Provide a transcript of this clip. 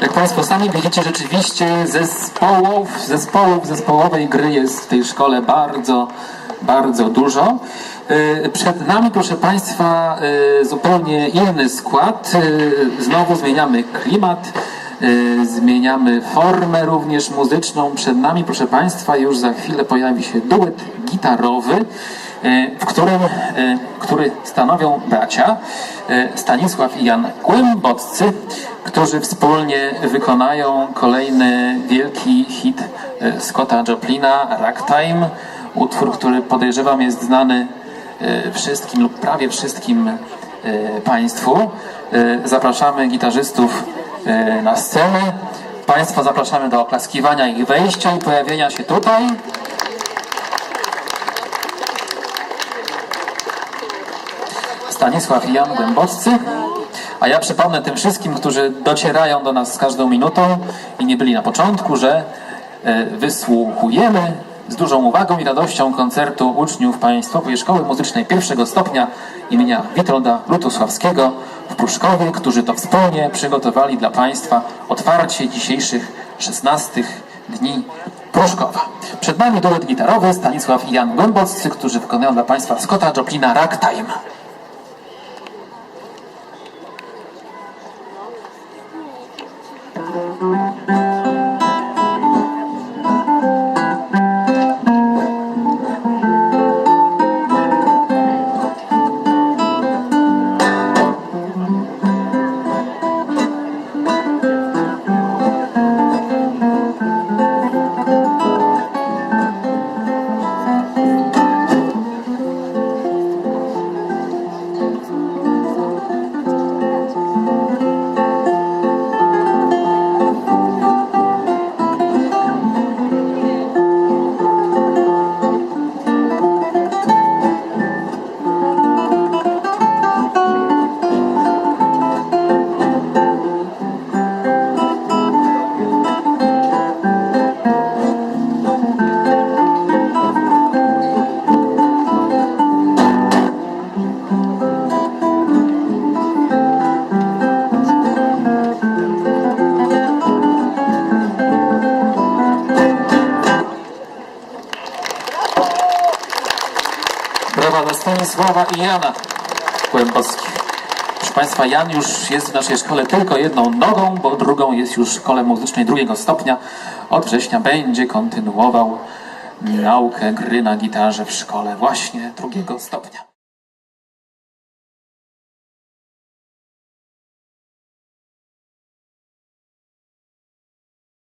Jak Państwo sami widzicie, rzeczywiście zespołów, zespołów, zespołowej gry jest w tej szkole bardzo, bardzo dużo. Y, Przed nami, proszę Państwa, y, zupełnie inny skład. Y, Znowu zmieniamy klimat, zmieniamy formę również muzyczną. Przed nami, proszę Państwa, już za chwilę pojawi się duet gitarowy w którym, który stanowią bracia e, Stanisław i Jan Głęboccy, którzy wspólnie wykonają kolejny wielki hit e, Scotta Joplina, Ragtime, utwór, który podejrzewam jest znany e, wszystkim lub prawie wszystkim Państwu. Zapraszamy gitarzystów na scenę. Państwa zapraszamy do oklaskiwania ich wejścia i pojawienia się tutaj. Stanisław i Jan Głęboccy. A ja przypomnę tym wszystkim, którzy docierają do nas z każdą minutą i nie byli na początku, że e, wysłuchujemy z dużą uwagą i radością koncertu uczniów Państwowej Szkoły Muzycznej pierwszego stopnia imienia Witolda Lutosławskiego w Pruszkowie, którzy to wspólnie przygotowali dla Państwa otwarcie dzisiejszych 16 dni Pruszkowa. Przed nami duet gitarowy Stanisław i Jan Głęboccy, którzy wykonują dla Państwa Scotta Joplina Ragtime. Mm-hmm. Stanisława i Jana Głębockich. Proszę Państwa, Jan już jest w naszej szkole tylko jedną nogą, bo drugą jest już w szkole muzycznej drugiego stopnia. Od września będzie kontynuował naukę gry na gitarze w szkole właśnie drugiego stopnia.